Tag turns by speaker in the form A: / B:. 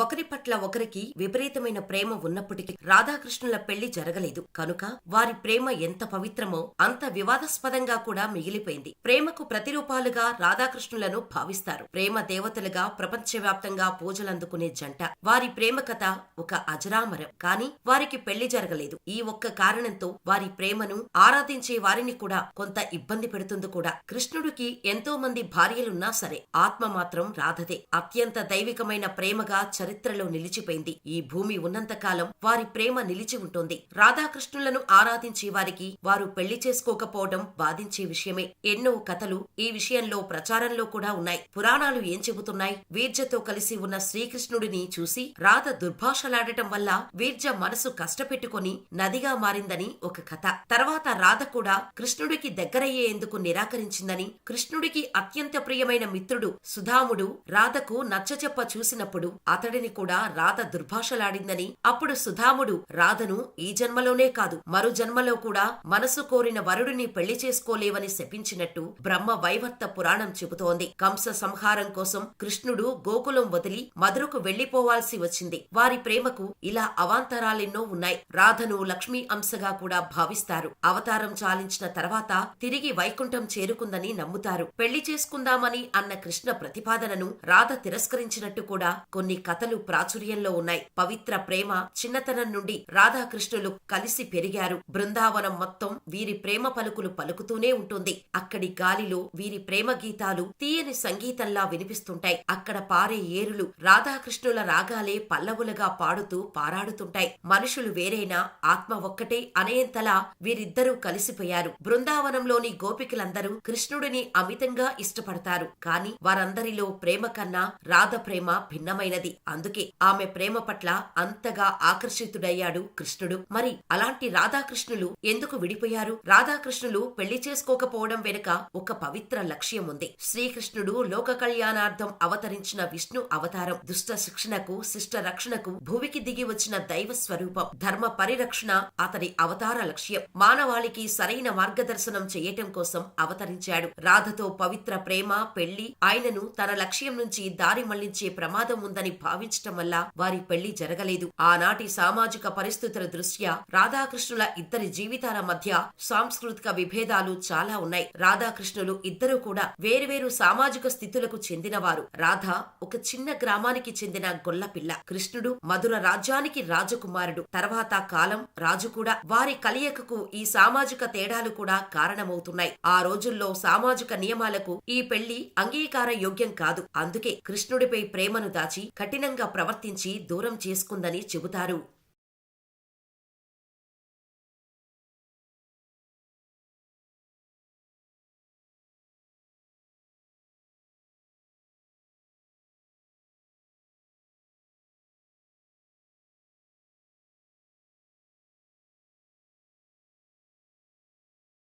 A: ఒకరి పట్ల ఒకరికి విపరీతమైన ప్రేమ ఉన్నప్పటికీ రాధాకృష్ణుల పెళ్ళి జరగలేదు. కనుక వారి ప్రేమ ఎంత పవిత్రమో అంత వివాదాస్పదంగా కూడా మిగిలిపోయింది. ప్రేమకు ప్రతిరూపాలుగా రాధాకృష్ణులను భావిస్తారు. ప్రేమ దేవతలుగా ప్రపంచవ్యాప్తంగా పూజలందుకునే జంట. వారి ప్రేమ కథ ఒక అజరామరం. కాని వారికి పెళ్ళి జరగలేదు. ఈ ఒక్క కారణంతో వారి ప్రేమను ఆరాధించే వారిని కూడా కొంత ఇబ్బంది పెడుతుంది కూడా. కృష్ణుడికి ఎంతో మంది భార్యలున్నా సరే ఆత్మ మాత్రం రాధదే. అత్యంత దైవికమైన ప్రేమగా చరిత్రలో నిలిచిపోయింది. ఈ భూమి ఉన్నంతకాలం వారి ప్రేమ నిలిచి ఉంటుంది. రాధాకృష్ణులను ఆరాధించే వారికి వారు పెళ్ళి చేసుకోకపోవడం బాధించే విషయమే. ఎన్నో కథలు ఈ విషయంలో ప్రచారంలో కూడా ఉన్నాయి. పురాణాలు ఏం చెబుతున్నాయి? వీర్జతో కలిసి ఉన్న శ్రీకృష్ణుడిని చూసి రాధ దుర్భాషలాడటం వల్ల వీర్జ మనసు కష్టపెట్టుకుని నదిగా మారిందని ఒక కథ. తర్వాత రాధ కూడా కృష్ణుడికి దగ్గరయ్యేందుకు నిరాకరించిందని కృష్ణుడికి అత్యంత ప్రియమైన మిత్రుడు సుధాముడు రాధకు నచ్చచెప్ప చూసినప్పుడు అతడిని కూడా రాధ దుర్భాషలాడిందని అప్పుడు సుధాముడు రాధను ఈ జన్మలోనే కాదు మరు జన్మలో కూడా మనసు కోరిన వరుడిని పెళ్ళి చేసుకోలేవని శపించినట్టు బ్రహ్మ వైవర్త పురాణం చెబుతోంది. కంస సంహారం కోసం కృష్ణుడు గోకులం వదిలి మధురకు వెళ్ళిపోవాల్సి వచ్చింది. వారి ప్రేమకు ఇలా అవాంతరాలెన్నో ఉన్నాయి. రాధను లక్ష్మీ అంశగా కూడా భావిస్తారు. అవతారం చాలించిన తర్వాత తిరిగి వైకుంఠం చేరుకుందని నమ్ముతారు. పెళ్ళి చేసుకుందామని అన్న కృష్ణ ప్రతిపాదనను రాధ తిరస్కరించినట్టు కూడా కొన్ని కథ కథలు ప్రాచుర్యంలో ఉన్నాయి. పవిత్ర ప్రేమ చిన్నతనం నుండి రాధాకృష్ణులు కలిసి పెరిగారు. బృందావనం మొత్తం వీరి ప్రేమ పలుకులు పలుకుతూనే ఉంటుంది. అక్కడి గాలిలో వీరి ప్రేమ గీతాలు తీయని సంగీతంలా వినిపిస్తుంటాయి. అక్కడ పారే ఏరులు రాధాకృష్ణుల రాగాలే పల్లవులుగా పాడుతూ పారాడుతుంటాయి. మనుషులు వేరైనా ఆత్మ ఒక్కటే అనేంతలా వీరిద్దరూ కలిసిపోయారు. బృందావనంలోని గోపికలందరూ కృష్ణుడిని అమితంగా ఇష్టపడతారు. కాని వారందరిలో ప్రేమ కన్నా రాధ ప్రేమ భిన్నమైనది. అందుకే ఆమె ప్రేమ పట్ల అంతగా ఆకర్షితుడయ్యాడు కృష్ణుడు. మరి అలాంటి రాధాకృష్ణులు ఎందుకు విడిపోయారు? రాధాకృష్ణులు పెళ్ళి చేసుకోకపోవడం వెనుక ఒక పవిత్ర లక్ష్యం ఉంది. శ్రీకృష్ణుడు లోక కళ్యాణార్థం అవతరించిన విష్ణు అవతారం. దుష్ట శిక్షణకు శిష్ట రక్షణకు భూమికి దిగి వచ్చిన దైవ స్వరూపం. ధర్మ పరిరక్షణ అతని అవతార లక్ష్యం. మానవాళికి సరైన మార్గదర్శనం చేయటం కోసం అవతరించాడు. రాధతో పవిత్ర ప్రేమ పెళ్ళి ఆయనను తన లక్ష్యం నుంచి దారి మళ్ళించే ప్రమాదం ఉందని భావి భావించటం వల్ల వారి పెళ్ళి జరగలేదు. ఆనాటి సామాజిక పరిస్థితుల దృష్ట్యా రాధాకృష్ణుల ఇద్దరి జీవితాల మధ్య సాంస్కృతిక విభేదాలు చాలా ఉన్నాయి. రాధాకృష్ణులు ఇద్దరూ కూడా వేరువేరు సామాజిక స్థితులకు చెందినవారు. రాధ ఒక చిన్న గ్రామానికి చెందిన గొల్లపిల్ల కృష్ణుడు మధుర రాజ్యానికి రాజకుమారుడు. తర్వాత కాలం రాజు కూడా వారి కలియకకు ఈ సామాజిక తేడాలు కూడా కారణమవుతున్నాయి. ఆ రోజుల్లో సామాజిక నియమాలకు ఈ పెళ్ళి అంగీకార యోగ్యం కాదు. అందుకే కృష్ణుడిపై ప్రేమను దాచి కఠిన కఠినంగా ప్రవర్తించి దూరం చేసుకుందని చెబుతారు.